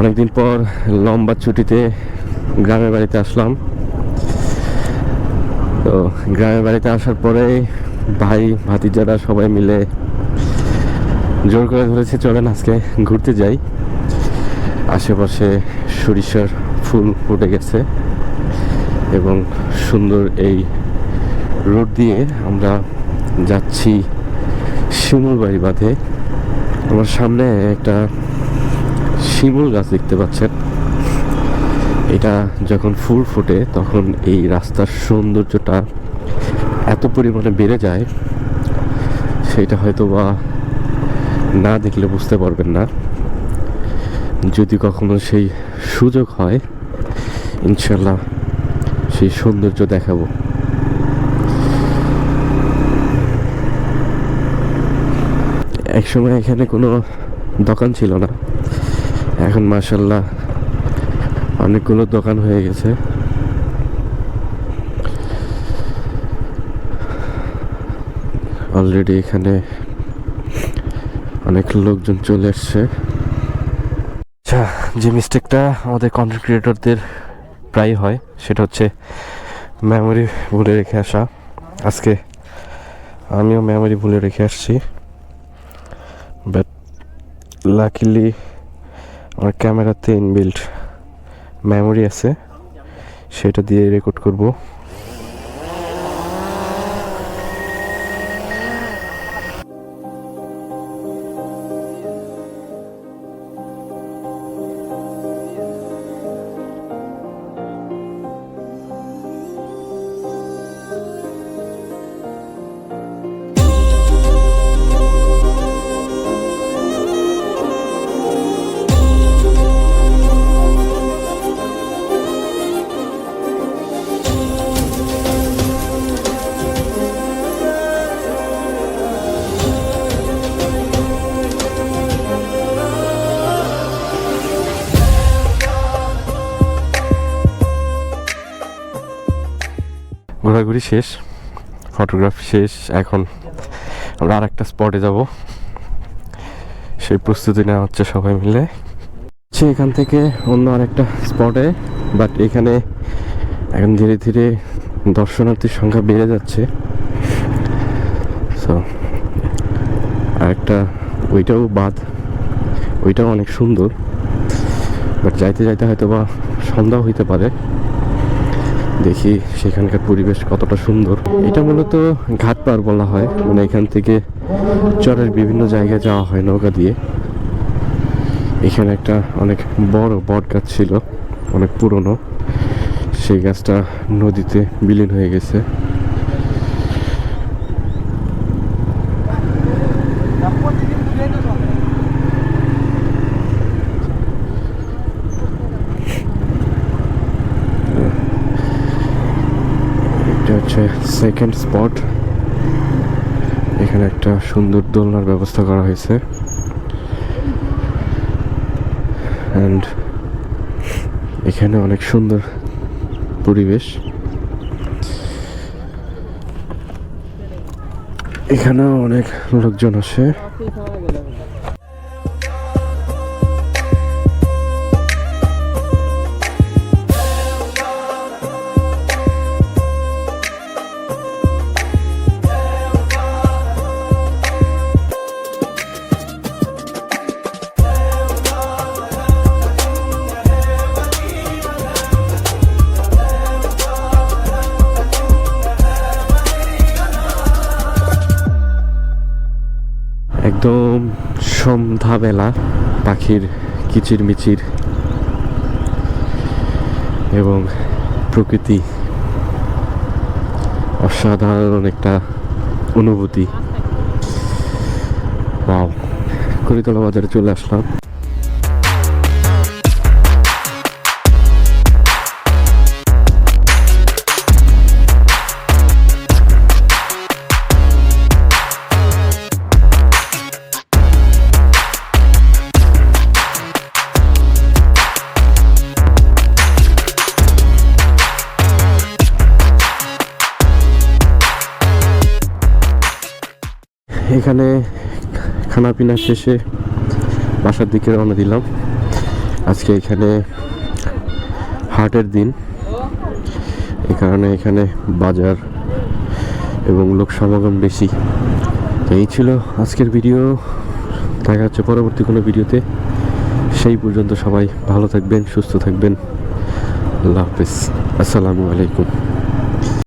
অনেকদিন পর লম্বা ছুটিতে গ্রামের বাড়িতে আসলাম। তো গ্রামের বাড়িতে আসার পরে ভাই, ভাতিজারা সবাই মিলে জোর করে ধরেছে, চলেন আজকে ঘুরতে যাই। আশেপাশে সরিষার ফুল ফুটে গেছে এবং সুন্দর এই রোড দিয়ে আমরা যাচ্ছি শিমুল বাড়ি বাঁধে। আমার সামনে একটা শিমুল গাছ দেখতে পাচ্ছেন। এটা যখন ফুল ফোটে, তখন এই রাস্তার সৌন্দর্যটা এত পরিমাণে বেড়ে যায়, সেটা হয়তো বা না দেখলে বুঝতে পারবেন না। যদি কখনো সেই সুযোগ হয় ইনশাল্লাহ সেই সৌন্দর্য দেখাবো। একসময় এখানে কোনো দোকান ছিল না। এখন মাসাল্লাহ অনেকগুলো দোকান হয়ে গেছে। অলরেডি এখানে অনেক লোকজন চলে এসছে আচ্ছা যে মিস্টেকটা আমাদের কন্টেন্ট ক্রিয়েটরদের প্রায় হয়, সেটা হচ্ছে মেমোরি ভুলে রেখে আসা। আজকে আমিও মেমোরি ভুলে রেখে আসছি। বাট লাকিলি আমার ক্যামেরাতে ইনবিল্ট মেমোরি আছে সেটা দিয়ে রেকর্ড করব। ঘোরাঘুরি শেষ ফটোগ্রাফি শেষ, এখন আমরা আর একটা স্পটে যাব। সেই প্রস্তুতি নেওয়া হচ্ছে সবাই মিলে। সে এখান থেকে অন্য আরেকটা স্পটে বাট এখানে এখন ধীরে ধীরে দর্শনার্থীর সংখ্যা বেড়ে যাচ্ছে। সো আরেকটা, ওইটাও বাদ, ওইটাও অনেক সুন্দর বাট যাইতে যাইতে হয়তো বা সন্ধ্যাও হইতে পারে। দেখি সেখানকার পরিবেশ কতটা সুন্দর। এটা মূলত ঘাট পার বলা হয় মানে এখান থেকে চরের বিভিন্ন জায়গায় যাওয়া হয় নৌকা দিয়ে। এখানে একটা অনেক বড় বট গাছ ছিল, অনেক পুরনো। সেই গাছটা নদীতে বিলীন হয়ে গেছে এটা হচ্ছে সেকেন্ড স্পট এখানে একটা সুন্দর দোলনার ব্যবস্থা করা হয়েছে। অ্যান্ড এখানে অনেক সুন্দর পরিবেশ। এখানেও অনেক লোকজন আসে। একদম সন্ধ্যাবেলা পাখির কিচির মিচির এবং প্রকৃতি অসাধারণ একটা অনুভূতি। বাও করিতলা বাজারে চলে আসলাম। এখানে খানা পিনা শেষে বাসার দিকে রওনা দিলাম। আজকে এখানে হাটের দিন। এই কারণে এখানে বাজার এবং লোক সমাগম বেশি। এই ছিল আজকের ভিডিও। দেখা হচ্ছে পরবর্তী কোনো ভিডিওতে। সেই পর্যন্ত সবাই ভালো থাকবেন, সুস্থ থাকবেন। আল্লাহ হাফিজ। আসসালামু আলাইকুম।